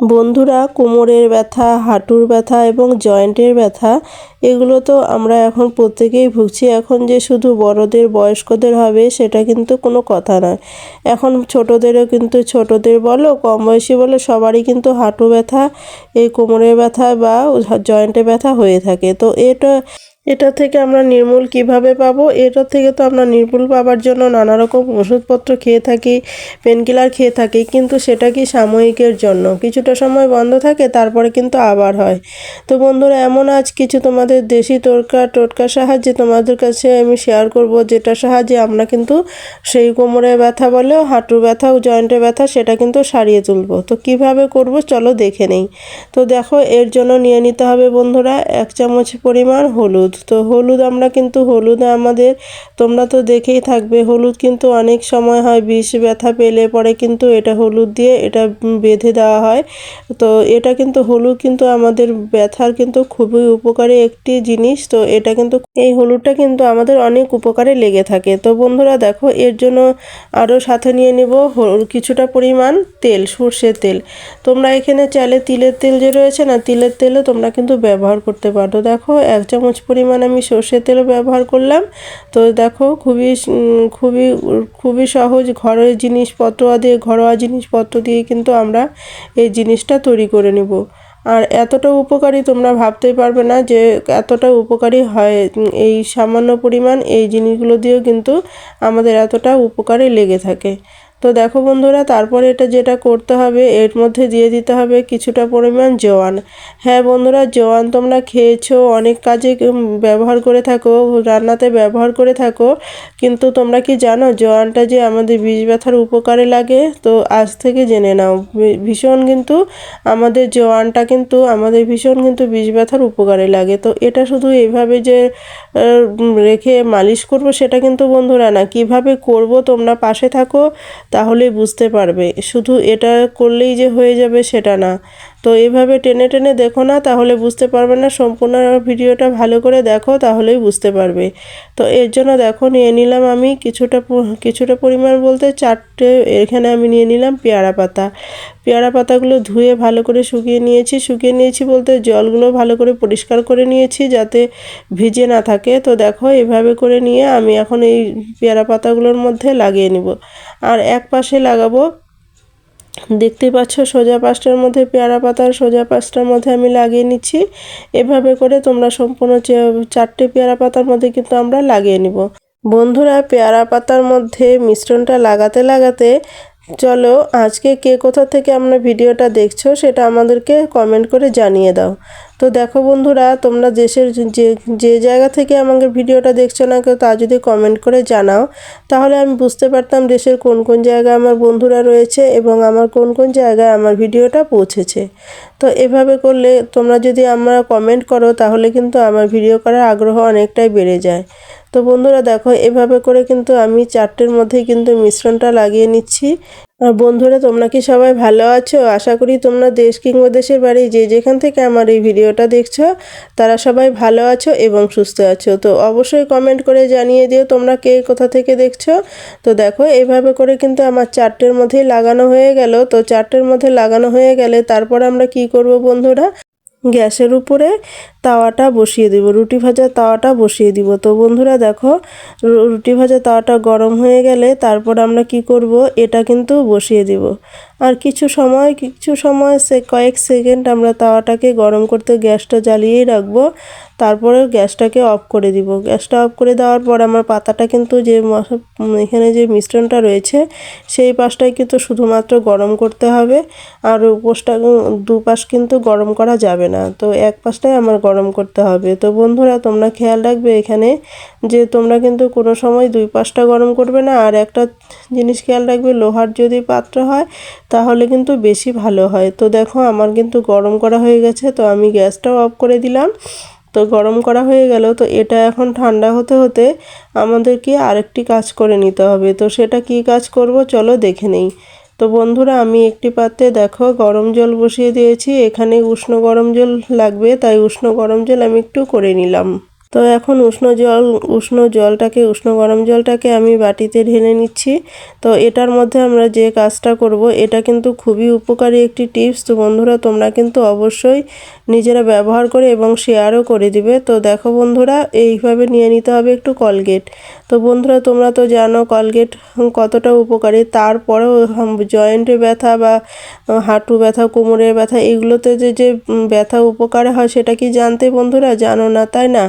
বন্ধুরা, কোমরের ব্যথা, হাঁটুর ব্যথা এবং জয়েন্টের ব্যথা, এগুলো তো আমরা এখন প্রত্যেকেই ভুগছি। এখন যে শুধু বড়দের, বয়স্কদের হবে, সেটা কিন্তু কোনো কথা নয়। এখন ছোটদেরও কিন্তু ছোটদের বলো, কম বয়সী বলো, সবারই কিন্তু হাঁটু ব্যথা, এই কোমরের ব্যথা বা জয়েন্টে ব্যথা হয়ে থাকে। তো এটা এটা থেকে আমরা নির্মূল কীভাবে পাবো? এটা থেকে তো আমরা নির্মূল পাবার জন্য নানা রকম ওষুধপত্র খেয়ে থাকি পেনকিলার খেয়ে থাকি, কিন্তু সেটা কি সাময়িকের জন্য? কিছুটা সময় বন্ধ থাকে, তারপরে কিন্তু আবার হয়। তো বন্ধুরা, এমন আজ কিছু তোমাদের দেশি টোটকা টোটকার সাহায্যে তোমাদের কাছে আমি শেয়ার করব যেটা সাহায্যে আমরা কিন্তু সেই কোমরে ব্যথা বলেও হাঁটু ব্যথা জয়েন্টে ব্যথা, সেটা কিন্তু সারিয়ে তুলবো। তো কীভাবে করব? চলো দেখে নেই। তো দেখো, এর জন্য নিয়ে নিতে হবে বন্ধুরা, এক চামচ পরিমাণ হলুদ। হলুদ। তো হলুদ আমরা কিন্তু, হলুদে আমাদের, তোমরা তো দেখেই থাকবে, হলুদ কিন্তু অনেক সময় হয়, বিষ ব্যথা পেলে পরে কিন্তু এটা হলুদ দিয়ে এটা বেঁধে দেওয়া হয়। তো এটা কিন্তু, হলুদ কিন্তু আমাদের ব্যথার কিন্তু খুবই উপকারী একটি জিনিস। তো এটা কিন্তু, এই হলুদটা কিন্তু আমাদের অনেক উপকারে লেগে থাকে। তো বন্ধুরা দেখো, এর জন্য আরও সাথে নিয়ে নেব কিছুটা পরিমাণ তেল সর্ষের তেল। তোমরা এখানে চাইলে তিলের তেল যে রয়েছে না, তিলের তেলও তোমরা কিন্তু ব্যবহার করতে পারো। দেখো, এক চামচ পরিমাণ পরিমাণ আমি সর্ষের তেলও ব্যবহার করলাম। তো দেখো খুবই খুবই খুবই সহজ ঘরের জিনিসপত্র দিয়ে, ঘরোয়া জিনিসপত্র দিয়ে কিন্তু আমরা এই জিনিসটা তৈরি করে নেব। আর এতটা উপকারী তোমরা ভাবতেই পারবে না যে এতটা উপকারী হয় এই সামান্য পরিমাণ এই জিনিসগুলো দিয়েও কিন্তু আমাদের এতটা উপকারে লেগে থাকে। তো দেখো বন্ধুরা, তারপরে এটা যেটা করতে হবে, এর মধ্যে দিয়ে দিতে হবে কিছুটা পরিমাণ জোয়ান। হ্যাঁ বন্ধুরা, জোয়ান তোমরা খেয়েছো, অনেক কাজে ব্যবহার করে থাকো, রান্নাতে ব্যবহার করে থাকো। কিন্তু তোমরা কি জানো, জোয়ানটা যে আমাদের বিষ ব্যথার উপকারে লাগে? তো আজ থেকে জেনে নাও ভীষণ কিন্তু আমাদের জোয়ানটা কিন্তু, আমাদের ভীষণ কিন্তু বিষ ব্যথার উপকারে লাগে। তো এটা শুধু এইভাবে যে রেখে মালিশ করব, সেটা কিন্তু বন্ধুরা না। কীভাবে করব তোমরা পাশে থাকো তাহলেই বুঝতে পারবে। শুধু এটা করলেই যে হয়ে যাবে সেটা না। তো এইভাবে টেনে টেনে দেখো না, তাহলে বুঝতে পারবে না সম্পূর্ণ ভিডিওটা ভালো করে দেখো, তাহলেই বুঝতে পারবে। তো এর জন্য দেখো নিয়ে নিলাম আমি কিছুটা কিছুটা পরিমাণ বলতে চারটে, এখানে আমি নিয়ে নিলাম পেয়ারা পাতা। পেয়ারা পাতাগুলো ধুয়ে ভালো করে শুকিয়ে নিয়েছি শুকিয়ে নিয়েছি বলতে জলগুলো ভালো করে পরিষ্কার করে নিয়েছি যাতে ভিজে না থাকে। তো দেখো এভাবে করে নিয়ে আমি এখন এই পেয়ারা পাতাগুলোর মধ্যে লাগিয়ে নিব। আর এক পাশে লাগাবো দেখতে পাচ্ছ, সোজা পাশটার মধ্যে পেয়ারা পাতার সোজা পাশটার মধ্যে আমি লাগিয়ে নিচ্ছি। এভাবে করে তোমরা সম্পূর্ণ চারটে পেয়ারা পাতার মধ্যে কিন্তু আমরা লাগিয়ে নিব। বন্ধুরা, পেয়ারা পাতার মধ্যে মিশ্রণটা লাগাতে লাগাতে চলো, আজকে কে কোথা থেকে আমরা ভিডিওটা দেখছ সেটা আমাদেরকে কমেন্ট করে জানিয়ে দাও। তো দেখো বন্ধুরা, তোমরা দেশের যে যে জায়গা থেকে আমাকে ভিডিওটা দেখছ না কেউ, তা যদি কমেন্ট করে জানাও। তাহলে আমি বুঝতে পারতাম দেশের কোন কোন জায়গায় আমার বন্ধুরা রয়েছে এবং আমার কোন কোন জায়গায় আমার ভিডিওটা পৌঁছেছে। তো এভাবে করলে তোমরা যদি আমরা কমেন্ট করো, তাহলে কিন্তু আমার ভিডিও করার আগ্রহ অনেকটাই বেড়ে যায়। তো বন্ধুরা, দেখো এভাবে করে কিন্তু আমি চারটের মধ্যে কিন্তু মিশ্রণটা লাগিয়ে নিচ্ছি। বন্ধুরা, তোমরা কি সবাই ভালো আছো? আশা করি তোমরা দেশ কিংবা দেশের বাড়ি যে যেখান থেকে আমার এই ভিডিওটা দেখছ, তারা সবাই ভালো আছো এবং সুস্থ আছো। তো অবশ্যই কমেন্ট করে জানিয়ে দিও তোমরা কে কোথা থেকে দেখছ। তো দেখো এইভাবে করে কিন্তু আমার চারটের মধ্যেই লাগানো হয়ে গেল। তো চারটের মধ্যে লাগানো হয়ে গেলে তারপর আমরা কি করব বন্ধুরা? গ্যাসের উপরে তাওয়াটা বসিয়ে দিব, রুটি ভাজা তাওয়াটা বসিয়ে দিব। তো বন্ধুরা দেখো রুটি ভাজা তাওয়াটা গরম হয়ে গেলে তারপর আমরা কি করব, এটা কিন্তু বসিয়ে দিব। আর কিছু সময় কিছু সময় সে কয়েক সেকেন্ড আমরা তাওয়াটাকে গরম করতে গ্যাসটা জ্বালিয়েই রাখব। তারপরে গ্যাসটাকে অফ করে দিব। গ্যাসটা অফ করে দেওয়ার পর আমার পাতাটা কিন্তু যে এখানে যে মিশ্রণটা রয়েছে, সেই পাশটাই কিন্তু শুধুমাত্র গরম করতে হবে। আর উপোসটা, দুপাশ কিন্তু গরম করা যাবে না। তো এক পাশটাই আমার গরম করতে হবে। তো বন্ধুরা, তোমরা খেয়াল রাখবে এখানে যে তোমরা কিন্তু কোনো সময় দুই পাশটা গরম করবে না। আর একটা জিনিস খেয়াল রাখবে, লোহার যদি পাত্র হয় তাহলে কিন্তু বেশি ভালো হয়। তো দেখো আমার কিন্তু গরম করা হয়ে গেছে, তো আমি গ্যাসটাও অফ করে দিলাম। তো গরম করা হয়ে গেল, তো এটা এখন ঠান্ডা হতে হতে আমাদেরকে আরেকটি কাজ করে নিতে হবে। তো সেটা কি কাজ করব চলো দেখে নেই। তো বন্ধুরা আমি একটি পাত্রে দেখো গরম জল বসিয়ে দিয়েছি, এখানে উষ্ণ গরম জল লাগবে, তাই উষ্ণ গরম জল আমি একটু করে নিলাম। তো এখন উষ্ণ জল, উষ্ণ জলটাকে, উষ্ণ গরম জলটাকে আমি বাটিতে ঢেলে নিচ্ছি। তো এটার মধ্যে আমরা যে কাজটা করব, এটা কিন্তু খুবই উপকারী একটি টিপস। তো বন্ধুরা, তোমরা কিন্তু অবশ্যই নিজেরা ব্যবহার করে এবং শেয়ারও করে দিবে। তো দেখো বন্ধুরা, এইভাবে নিয়ে নিতে হবে একটু কলগেট তো বন্ধুরা, তোমরা তো জানো কলগেট কতটা উপকারী। তারপরেও জয়েন্টে ব্যথা বা হাঁটু ব্যথা, কোমরের ব্যথা, এগুলোতে যে যে ব্যথা উপকার হয়, সেটা কি জানতে বন্ধুরা? জানো না, তাই না?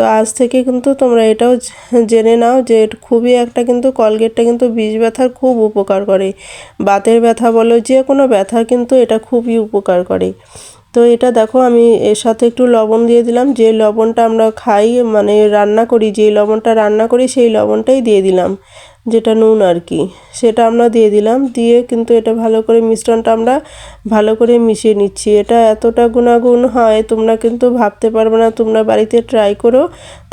তো আজ থেকে কিন্তু তোমরা এটাও জেনে নাও যে খুবই একটা কিন্তু কলগেটটা কিন্তু বিষ ব্যথার খুব উপকার করে। বাতের ব্যথা বলো, যে কোনো ব্যথা কিন্তু এটা খুবই উপকার করে। তো এটা দেখো, আমি এর সাথে একটু লবণ দিয়ে দিলাম। যে লবণটা আমরা খাই মানে রান্না করি, যে লবণটা রান্না করি, সেই লবণটাই দিয়ে দিলাম। যেটা নুন আর কি, সেটা আমরা দিয়ে দিলাম। দিয়ে কিন্তু এটা ভালো করে মিশ্রণটা আমরা ভালো করে মিশিয়ে নিচ্ছি। এটা এতটা গুণাগুণ হয়, তোমরা কিন্তু ভাবতে পারবে না, তোমরা বাড়িতে ট্রাই করো,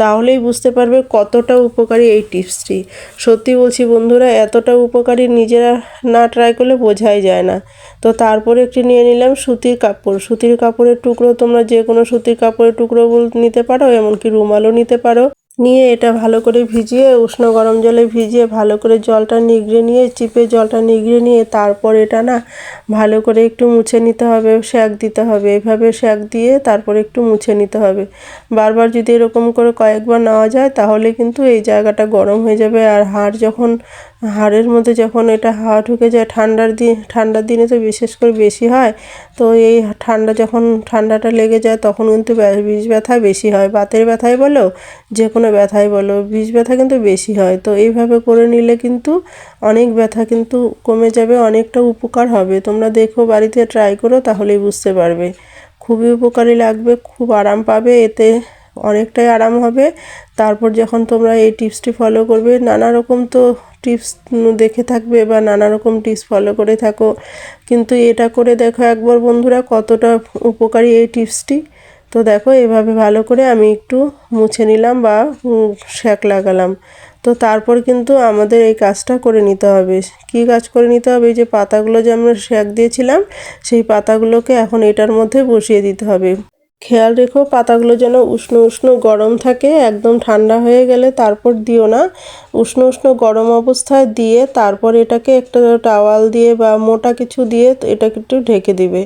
তাহলেই বুঝতে পারবে কতটা উপকারী এই টিপসটি। সত্যি বলছি বন্ধুরা, এতটা উপকারী নিজেরা না ট্রাই করলে বোঝাই যায় না। তো তারপরে একটি নিয়ে নিলাম সুতির কাপড়। সুতির কাপড়ের টুকরো তোমরা যে কোনো সুতির কাপড়ের টুকরো নিতে পারো, এমনকি রুমালও নিতে পারো। নিয়ে এটা ভালো করে ভিজিয়ে, উষ্ণ গরম জলে ভিজিয়ে, ভালো করে জলটা নিগড়ে নিয়ে, চিপে জলটা নিগড়ে নিয়ে, তারপর এটা না ভালো করে একটু মুছে নিতে হবে শ্যাক দিতে হবে। এভাবে শ্যাক দিয়ে তারপর একটু মুছে নিতে হবে। বারবার যদি এরকম করে কয়েকবার নেওয়া যায়, তাহলে কিন্তু এই জায়গাটা গরম হয়ে যাবে আর হাড় যখন হাড়ের মধ্যে যখন এটা হাওয়া ঢুকে যায়, ঠান্ডার দিন, ঠান্ডার দিনে তো বিশেষ করে বেশি হয়, তো এই ঠান্ডা যখন ঠান্ডাটা লেগে যায় তখন কিন্তু বিষ ব্যথা বেশি হয়। বাতের ব্যথাই বলো যে কোনো ব্যথাই বলো, বিষ ব্যথা কিন্তু বেশি হয়। তো এইভাবে করে নিলে কিন্তু অনেক ব্যথা কিন্তু কমে যাবে, অনেকটা উপকার হবে। তোমরা দেখো, বাড়িতে ট্রাই করো, তাহলেই বুঝতে পারবে। খুবই উপকারী লাগবে, খুব আরাম পাবে, এতে অনেকটাই আরাম হবে। তারপর যখন তোমরা এই টিপসটি ফলো করবে, নানা রকম তো টিপস দেখে থাকবে বা নানা রকম টিপস ফলো করে থাকো। কিন্তু এটা করে দেখো একবার বন্ধুরা কতটা উপকারী এই টিপসটি তো দেখো এভাবে ভালো করে আমি একটু মুছে নিলাম বা শ্যাক লাগালাম। তো তারপর কিন্তু আমাদের এই কাজটা করে নিতে হবে। কি কাজ করে নিতে হবে? যে পাতাগুলো যে আমরা শ্যাক দিয়েছিলাম, সেই পাতাগুলোকে এখন এটার মধ্যে বসিয়ে দিতে হবে। খেয়াল রেখো, পাতাগুলো যেন উষ্ণ উষ্ণ গরম থাকে, একদম ঠান্ডা হয়ে গেলে তারপর দিও না। উষ্ণ উষ্ণ গরম অবস্থায় দিয়ে তারপর এটাকে একটা টাওয়াল দিয়ে বা মোটা কিছু দিয়ে এটাকে একটু ঢেকে দিবে।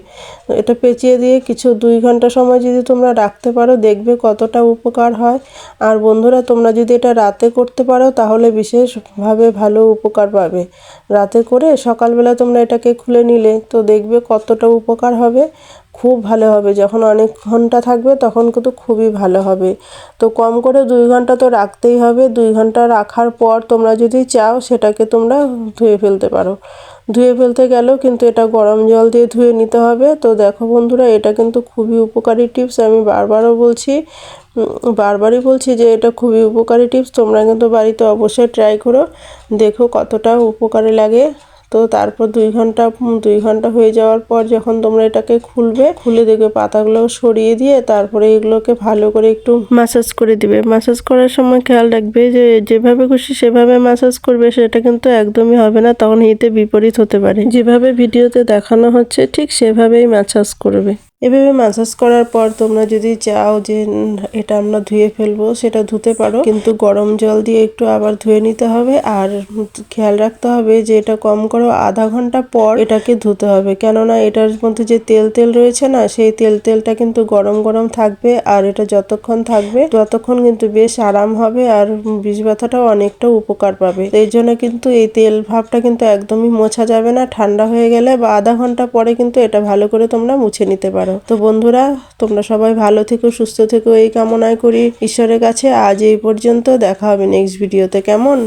এটা পেঁচিয়ে দিয়ে কিছু দুই ঘণ্টা সময় যদি তোমরা রাখতে পারো, দেখবে কতটা উপকার হয়। আর বন্ধুরা, তোমরা যদি এটা রাতে করতে পারো, তাহলে বিশেষভাবে ভালো উপকার পাবে। রাতে করে সকালবেলা তোমরা এটাকে খুলে নিলে, তো দেখবে কতটা উপকার হবে। খুব ভালো হবে। যখন অনেক ঘণ্টা থাকবে তখন কিন্তু খুবই ভালো হবে। তো কম করে দুই ঘণ্টা তো রাখতেই হবে। দুই ঘণ্টা রাখার পর তোমরা যদি চাও সেটাকে তোমরা ধুয়ে ফেলতে পারো। ধুয়ে ফেলতে গেলেও কিন্তু এটা গরম জল দিয়ে ধুয়ে নিতে হবে। তো দেখো বন্ধুরা, এটা কিন্তু খুবই উপকারী টিপস। আমি বারবারও বলছি বারবারই বলছি যে এটা খুবই উপকারী টিপস। তোমরা কিন্তু বাড়িতে অবশ্যই ট্রাই করো। দেখো কতটা উপকারে লাগে। তো তারপর দুই ঘণ্টা দুই ঘণ্টা হয়ে যাওয়ার পর যখন তোমরা এটাকে খুলবে, খুলে দেখবে পাতাগুলো সরিয়ে দিয়ে তারপরে এগুলোকে ভালো করে একটু ম্যাসাজ করে দিবে। ম্যাসাজ করার সময় খেয়াল রাখবে যে, যেভাবে খুশি সেভাবে ম্যাসাজ করবে, সেটা কিন্তু একদমই হবে না, তখন হিতে বিপরীত হতে পারে। যেভাবে ভিডিওতে দেখানো হচ্ছে, ঠিক সেভাবেই ম্যাসাজ করবে। এভাবে মাসাজ করার পর তোমরা যদি চাও যে এটা আমরা ধুয়ে ফেলব, সেটা ধুতে পারো। কিন্তু গরম জল দিয়ে একটু আবার ধুয়ে নিতে হবে। আর খেয়াল রাখতে হবে যে, এটা কম করো আধা ঘণ্টা পর এটাকে ধুতে হবে। কেননা এটার মধ্যে যে তেল তেল রয়েছে না, সেই তেল, তেলটা কিন্তু গরম গরম থাকবে। আর এটা যতক্ষণ থাকবে, ততক্ষণ কিন্তু বেশ আরাম হবে আর বিষ ব্যথাটাও অনেকটা উপকার পাবে। এই জন্য কিন্তু এই তেল ভাবটা কিন্তু একদমই মোছা যাবে না। ঠান্ডা হয়ে গেলে বা আধা ঘণ্টা পরে কিন্তু এটা ভালো করে তোমরা মুছে নিতে পারো। পারো তো বন্ধুরা, তোমরা সবাই ভালো থেকো, সুস্থ থেকো, এই কামনায় করি। ঈশ্বরের কাছে আজ এই পর্যন্ত দেখা হবে নেক্সট ভিডিওতে কেমন?